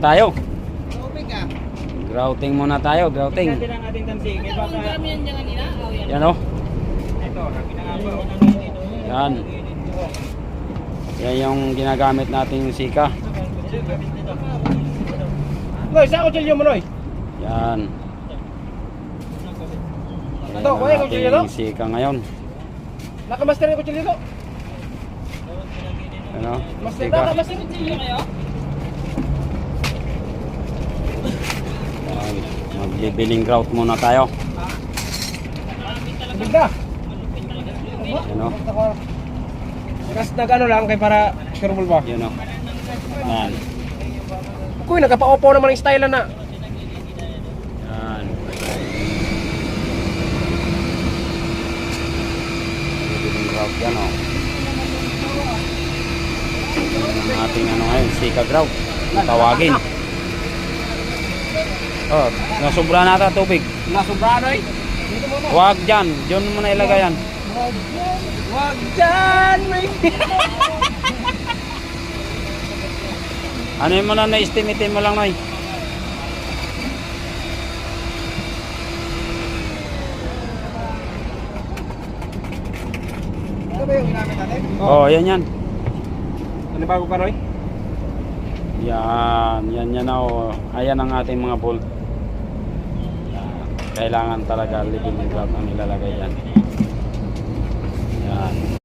tayo. Ah. Grouting muna tayo, grouting. Natin ang ating tamsig. May baka... yan kanina? Oh, yan. Yan oh. Ito, ba. Yan. Yan yung ginagamit nating sika. Noy, sa kutsilyo mo, Noy. Yan. Yan Ito, kuya, kutsilyo, no? ating sika ngayon. Nakamaster yung kutsilyo, no? Ano? Master, nakamaster yung kutsilyo kayo? Yan. Magbibiling grout muna tayo. Na. Yan oh. Kasi nag-ano lang kay para sureball ba? Yan oh. Yan. Kuy, nagkapa-opo naman yung style na. Yan. Bibiling grout yan oh. Yan ang ating ano ngayon, sika grout. Tawagin. Oh, nasubra na ata tubig. Nasubra, Noy. Huwag dyan. Diyan mo na ilagay yan. Wag dyan, may... Ano mo na na-estimate mo lang? Ano natin? Oo, oh, yan yan. Ano bago ka, Noy? Yan, yan yan na oh. Ayan ang ating mga bolt. Kailangan talaga living ground ang nilalagay yan. Yan.